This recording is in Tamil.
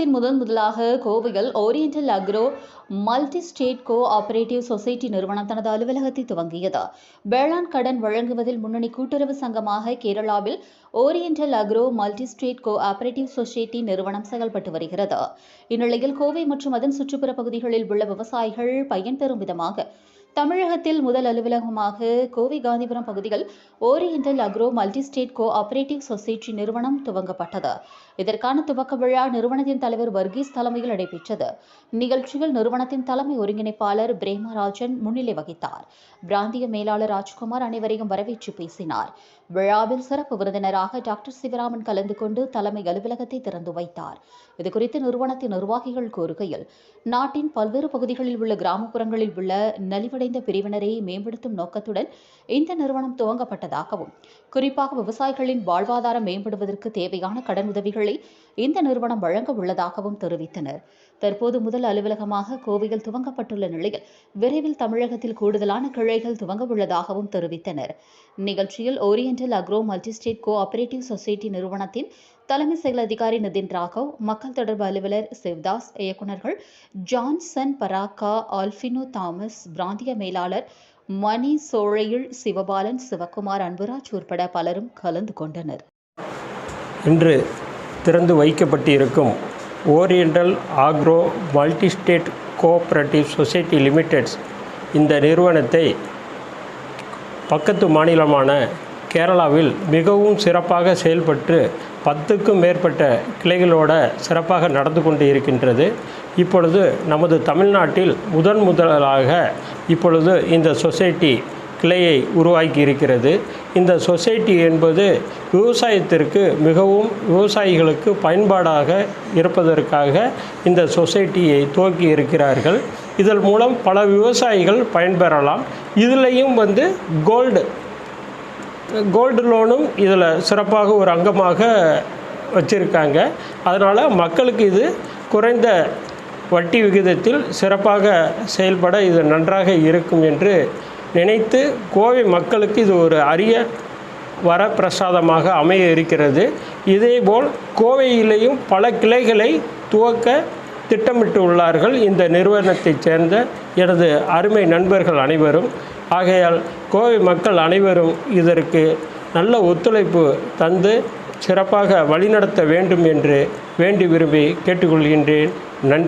தமிழகத்தின் முதன் முதலாக கோவையில் oriental agro multi state cooperative society நிறுவனம் தனது அலுவலகத்தை துவங்கியது. வேளாண் கடன் வழங்குவதில் முன்னணி கூட்டுறவு சங்கமாக கேரளாவில் oriental agro multi state cooperative society நிறுவனம் செயல்பட்டு வருகிறது. இந்நிலையில் கோவை மற்றும் அதன் சுற்றுப்புற பகுதிகளில் உள்ள விவசாயிகள் பயன்பெறும் விதமாக தமிழகத்தில் முதல் அலுவலகமாக கோவை காந்திபுரம் பகுதியில் oriental agro multi state cooperative society நிறுவனம் துவங்கப்பட்டது. இதற்கான துவக்க விழா நிறுவனத்தின் தலைவர் வர்கீஸ் தலைமையில் நடைபெற்றது. நிகழ்ச்சியில் நிறுவனத்தின் தலைமை ஒருங்கிணைப்பாளர் பிரேமராஜன் முன்னிலை வகித்தார். பிராந்திய மேலாளர் ராஜ்குமார் அனைவரையும் வரவேற்று பேசினார். விழாவில் சிறப்பு விருந்தினராக டாக்டர் சிவராமன் கலந்து கொண்டு தலைமை அலுவலகத்தை திறந்து வைத்தார். இதுகுறித்து நிறுவனத்தின் நிர்வாகிகள் கூறுகையில் நாட்டின் பல்வேறு பகுதிகளில் உள்ள கிராமப்புறங்களில் உள்ள நலிவடைந்த பிரிவினரை மேம்படுத்தும் நோக்கத்துடன் இந்த நிறுவனம் துவங்கப்பட்டதாகவும் குறிப்பாக விவசாயிகளின் வாழ்வாதாரம் மேம்படுவதற்கு தேவையான கடன் உதவிகளை இந்த நிறுவனம் வழங்க உள்ளதாகவும் தெரிவித்தனர். தற்போது முதல் அலுவலகமாக கோவையில் துவங்கப்பட்டுள்ள நிலையில் விரைவில் தமிழகத்தில் கூடுதலான கிளைகள் துவங்க உள்ளதாகவும் தெரிவித்தனர். நிகழ்ச்சியில் oriental agro multistate cooperative society நிறுவனத்தின் தலைமை செயல் அதிகாரி நிதின் ராகவ் மக்கள் தொடர்பு அலுவலர் சிவ்தாஸ் இயக்குநர்கள் ஜான்சன் பராக்கா ஆல்பினோ தாமஸ் பிராந்திய மேலாளர் மணி சோழையில் சிவபாலன் சிவகுமார் அன்புராஜ் உட்பட பலரும் கலந்து கொண்டனர். இன்று திறந்து வைக்கப்பட்டிருக்கும் oriental agro multistate cooperative society limiteds இந்த நிறுவனத்தை பக்கத்து மாநிலமான கேரளாவில் மிகவும் சிறப்பாக செயல்பட்டு பத்துக்கும் மேற்பட்ட கிளைகளோட சிறப்பாக நடந்து கொண்டு இருக்கின்றது. இப்பொழுது நமது தமிழ்நாட்டில் முதன் முதலாக இப்பொழுது இந்த சொசைட்டி கிளையை உருவாக்கி இருக்கிறது. இந்த சொசைட்டி என்பது விவசாயத்திற்கு மிகவும் விவசாயிகளுக்கு பயன்பாடாக இருப்பதற்காக இந்த சொசைட்டியை துவக்கி இருக்கிறார்கள். இதன் மூலம் பல விவசாயிகள் பயன்பெறலாம். இதுலேயும் வந்து கோல்டு கோல்டு லோனும் இதில் சிறப்பாக ஒரு அங்கமாக வச்சுருக்காங்க. அதனால் மக்களுக்கு இது குறைந்த வட்டி விகிதத்தில் சிறப்பாக செயல்பட இது நன்றாக இருக்கும் என்று நினைத்து கோவை மக்களுக்கு இது ஒரு அரிய வரப்பிரசாதமாக அமைய இருக்கிறது. இதேபோல் கோவையிலேயும் பல கிளைகளை துவக்க திட்டமிட்டு உள்ளார்கள். இந்த நிறுவனத்தைச் சேர்ந்த எனது அருமை நண்பர்கள் அனைவரும் ஆகையால் கோவை மக்கள் அனைவரும் இதற்கு நல்ல ஒத்துழைப்பு தந்து சிறப்பாக வழிநடத்த வேண்டும் என்று வேண்டி விரும்பி கேட்டுக்கொள்கின்றேன். நன்றி.